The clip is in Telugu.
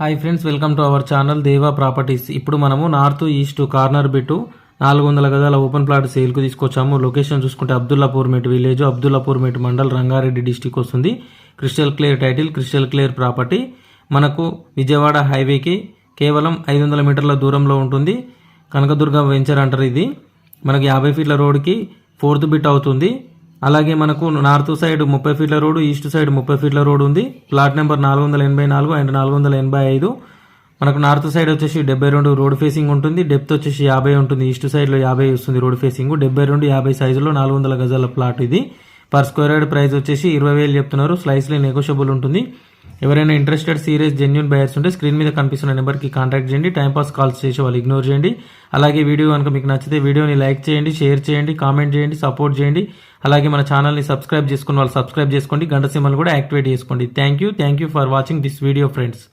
Hi friends welcome to our channel Deva properties. ఇప్పుడు మనము నార్త్ ఈస్ట్ కార్నర్ బిట్టు నాలుగు వందల గదాల ఓపెన్ ప్లాట్ సేల్కు తీసుకొచ్చాము. లొకేషన్ చూసుకుంటే Abdullapur Met village Abdullapur Met mandal Rangareddy district వస్తుంది. Crystal clear title crystal clear property. మనకు విజయవాడ హైవేకి కేవలం ఐదు వందల మీటర్ల దూరంలో ఉంటుంది. కనకదుర్గ వెంచర్ అంటారు ఇది. మనకి యాభై ఫీట్ల రోడ్కి ఫోర్త్ బిట్ అవుతుంది. అలాగే మనకు నార్త్ సైడ్ ముప్పై ఫీట్ల రోడ్డు ఈస్ట్ సైడ్ ముప్పై ఫీట్ల రోడ్ ఉంది. ప్లాట్ నెంబర్ నాలుగు వందల ఎనభై నాలుగు అండ్ నాలుగు వందల ఎనభై ఐదు. మనకు నార్త్ సైడ్ వచ్చేసి డెబ్బై రెండు రోడ్ ఫేసింగ్ ఉంటుంది. డెప్త్ వచ్చేసి యాభై ఉంటుంది. ఈస్ట్ సైడ్లో యాభై వస్తుంది రోడ్ ఫేసింగ్. డెబ్బై రెండు యాభై సైజులో నాలుగు వందల గజాల ప్లాట్ ఇది. పర్ స్క్వేర్ యార్డ్ ప్రైస్ వచ్చేసి ఇరవై వేలు చెప్తున్నారు. స్లైస్లీ నెగోషియబుల్ ఉంటుంది. ఎవరైనా ఇంట్రెస్టెడ్ సీరియస్ జెన్యున్ బయర్స్ ఉంటే స్క్రీన్ మీద కనిపిస్తున్న నెంబర్కి కాంటాక్ట్ చేయండి. టైంపాస్ కాల్స్ చేసే వాళ్ళు ఇగ్నోర్ చేయండి. అలాగే వీడియో కనుక మీకు నచ్చితే వీడియోని లైక్ చేయండి షేర్ చేయండి కామెంట్ చేయండి సపోర్ట్ చేయండి. అలాగే మన ఛానల్ని సబ్స్క్రైబ్ చేసుకున్న వాళ్ళు సబ్స్క్రైబ్ చేసుకోండి. గంట సింబల్ కూడా యాక్టివేట్ చేసుకోండి. Thank you thank you for watching this video friends